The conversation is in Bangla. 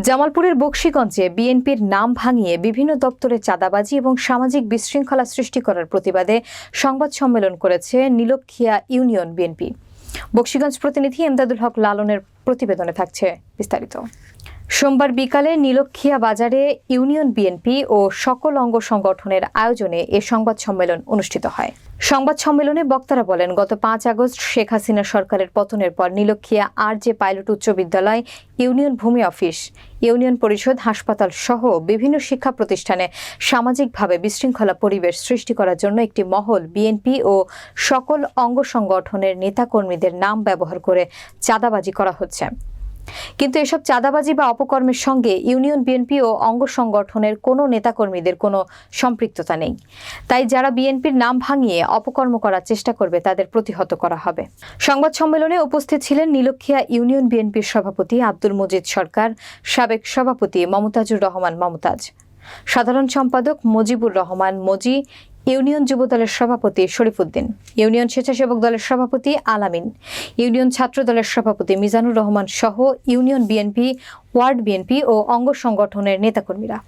জামালপুরের বক্সিগঞ্জে বিএনপির নাম ভাঙিয়ে বিভিন্ন দপ্তরে চাঁদাবাজি এবং সামাজিক বিশৃঙ্খলা সৃষ্টি করার প্রতিবাদে সংবাদ সম্মেলন করেছে নীলক্ষিয়া ইউনিয়ন বিএনপি। বক্সিগঞ্জ প্রতিনিধি এমদাদুল হক লালনের প্রতিবেদনে থাকছে বিস্তারিত। সোমবার বিকালে নীলক্ষিয়া বাজারে ইউনিয়ন বিএনপি ও সকল অঙ্গ সংগঠনের আয়োজনে এ সংবাদ সম্মেলন অনুষ্ঠিত হয়। সংবাদ সম্মেলনে বক্তারা বলেন, গত পাঁচ আগস্ট শেখ হাসিনা সরকারের পতনের পর নীলক্ষিয়া আর যে পাইলট উচ্চ বিদ্যালয়, ইউনিয়ন ভূমি অফিস, ইউনিয়ন পরিষদ, হাসপাতাল সহ বিভিন্ন শিক্ষা প্রতিষ্ঠানে সামাজিকভাবে বিশৃঙ্খলা পরিবেশ সৃষ্টি করার জন্য একটি মহল বিএনপি ও সকল অঙ্গ সংগঠনের নেতাকর্মীদের নাম ব্যবহার করে চাঁদাবাজি করা হচ্ছে। কিন্তু এসব চাঁদাবাজি বা অপকর্মের সঙ্গে ইউনিয়ন বিএনপি ও অঙ্গ সংগঠনের কোনো নেতাকর্মীদের কোনো সম্পৃক্ততা নেই। তাই যারা বিএনপির নাম ভাঙিয়ে অপকর্ম করার চেষ্টা করবে, তাদের প্রতিহত করা হবে। সংবাদ সম্মেলনে উপস্থিত ছিলেন নীলক্ষিয়া ইউনিয়ন বিএনপির সভাপতি আব্দুল মজিদ সরকার, সাবেক সভাপতি মমতাজুর রহমান মমতাজ, সাধারণ সম্পাদক মজিবুর রহমান মজি ইউনিয়ন যুব দলের সভাপতি শরীফুদ্দিন, ইউনিয়ন স্বেচ্ছাসেবক দলের সভাপতি আলামিন, ইউনিয়ন ছাত্র দলের সভাপতি মিজানুর রহমান সহ ইউনিয়ন বিএনপি, ওয়ার্ড বিএনপি ও অঙ্গ সংগঠনের নেতাকর্মীরা।